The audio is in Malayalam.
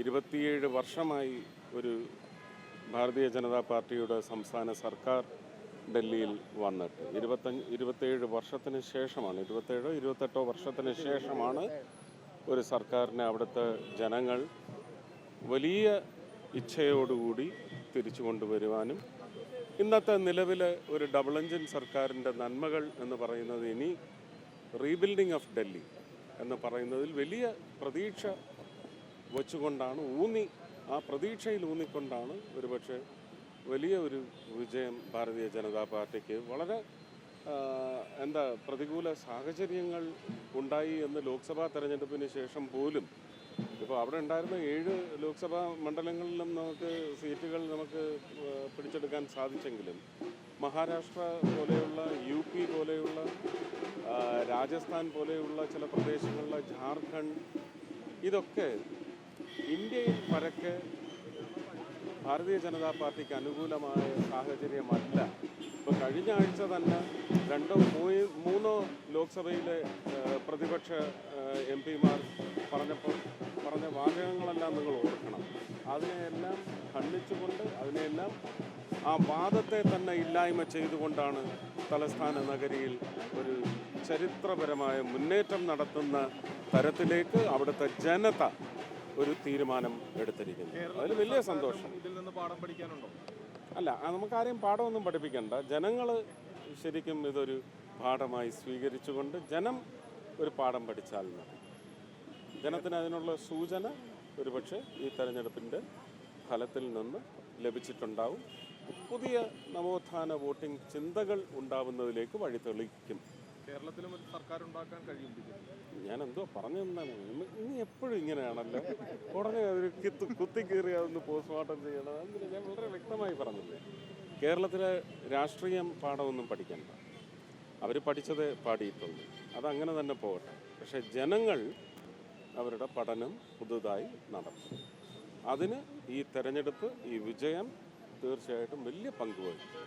ഇരുപത്തിയേഴ് വർഷമായി ഒരു ഭാരതീയ ജനതാ പാർട്ടിയുടെ സംസ്ഥാന സർക്കാർ ഡൽഹിയിൽ വന്നിട്ട്. ഇരുപത്തഞ്ച് ഇരുപത്തേഴ് വർഷത്തിന് ശേഷമാണ് ഇരുപത്തേഴോ ഇരുപത്തെട്ടോ വർഷത്തിന് ശേഷമാണ് ഒരു സർക്കാരിനെ അവിടുത്തെ ജനങ്ങൾ വലിയ ഇച്ഛയോടുകൂടി തിരിച്ചു കൊണ്ടുവരുവാനും ഇന്നത്തെ നിലവിലെ ഒരു ഡബിൾ എഞ്ചിൻ സർക്കാരിന്റെ നന്മകൾ എന്ന് പറയുന്നത് ഇനി റീബിൽഡിംഗ് ഓഫ് ഡൽഹി എന്ന് പറയുന്നതിൽ വലിയ പ്രതീക്ഷ വച്ചുകൊണ്ടാണ് ഊന്നി ആ പ്രതീക്ഷയിൽ ഊന്നിക്കൊണ്ടാണ് ഒരുപക്ഷെ വലിയ ഒരു വിജയം ഭാരതീയ ജനതാ പാർട്ടിക്ക് വളരെ എന്താ പ്രതികൂല സാഹചര്യങ്ങൾ ഉണ്ടായി എന്ന് ലോക്സഭാ തെരഞ്ഞെടുപ്പിന് ശേഷം പോലും. ഇപ്പോൾ അവിടെ ഉണ്ടായിരുന്ന ഏഴ് ലോക്സഭാ മണ്ഡലങ്ങളിലും നമുക്ക് സീറ്റുകൾ നമുക്ക് പിടിച്ചെടുക്കാൻ സാധിച്ചെങ്കിലും മഹാരാഷ്ട്ര പോലെയുള്ള യു പി പോലെയുള്ള രാജസ്ഥാൻ പോലെയുള്ള ചില പ്രദേശങ്ങളിലെ ജാർഖണ്ഡ് ഇതൊക്കെ ഇന്ത്യയിൽ പരക്ക് ഭാരതീയ ജനതാ പാർട്ടിക്ക് അനുകൂലമായ സാഹചര്യമല്ല. ഇപ്പോൾ കഴിഞ്ഞ ആഴ്ച തന്നെ രണ്ടോ മൂന്ന് ലോക്സഭയിലെ പ്രതിപക്ഷ എം പിമാർ പറഞ്ഞപ്പോൾ പറഞ്ഞ വാചകങ്ങളെല്ലാം നിങ്ങൾ ഓർക്കണം. അതിനെയെല്ലാം ഖണ്ഡിച്ചുകൊണ്ട് അതിനെയെല്ലാം ആ വാദത്തെ തന്നെ ഇല്ലായ്മ ചെയ്തുകൊണ്ടാണ് തലസ്ഥാന നഗരിയിൽ ഒരു ചരിത്രപരമായ മുന്നേറ്റം നടത്തുന്ന തരത്തിലേക്ക് അവിടുത്തെ ജനത ഒരു തീരുമാനം എടുത്തിരിക്കുന്നത് അതിൽ വലിയ സന്തോഷം. ഇതിൽ നിന്ന് പാഠം പഠിക്കാനുണ്ടോ? അല്ല നമുക്കാരെയും പാഠമൊന്നും പഠിപ്പിക്കണ്ട. ജനങ്ങൾ ശരിക്കും ഇതൊരു പാഠമായി സ്വീകരിച്ചുകൊണ്ട് ജനം ഒരു പാഠം പഠിച്ചാൽ മതി. ജനത്തിന് അതിനുള്ള സൂചന ഒരുപക്ഷെ ഈ തെരഞ്ഞെടുപ്പിന്റെ ഫലത്തിൽ നിന്ന് ലഭിച്ചിട്ടുണ്ടാവും. പുതിയ നവോത്ഥാന വോട്ടിംഗ് ചിന്തകൾ ഉണ്ടാവുന്നതിലേക്ക് വഴി തെളിക്കും കേരളത്തിലും ഒരു സർക്കാർ ഉണ്ടാക്കാൻ കഴിയും ഞാൻ എന്തോ പറഞ്ഞു തന്നാണ്. ഇനി എപ്പോഴും ഇങ്ങനെയാണല്ലോ. ഉടനെ കിത്ത് കീറി അതൊന്ന് പോസ്റ്റ്മോർട്ടം ചെയ്യണം. അതിന് ഞാൻ വളരെ വ്യക്തമായി പറഞ്ഞില്ലേ? കേരളത്തിലെ രാഷ്ട്രീയം പാഠമൊന്നും പഠിക്കണ്ട അവർ പഠിച്ചത് പാടിയിട്ടുണ്ട്. അതങ്ങനെ തന്നെ പോകട്ടെ. പക്ഷേ ജനങ്ങൾ അവരുടെ പഠനം പുതുതായി നടത്തും. അതിന് ഈ തെരഞ്ഞെടുപ്പ് ഈ വിജയം തീർച്ചയായിട്ടും വലിയ പങ്ക് വഹിക്കും.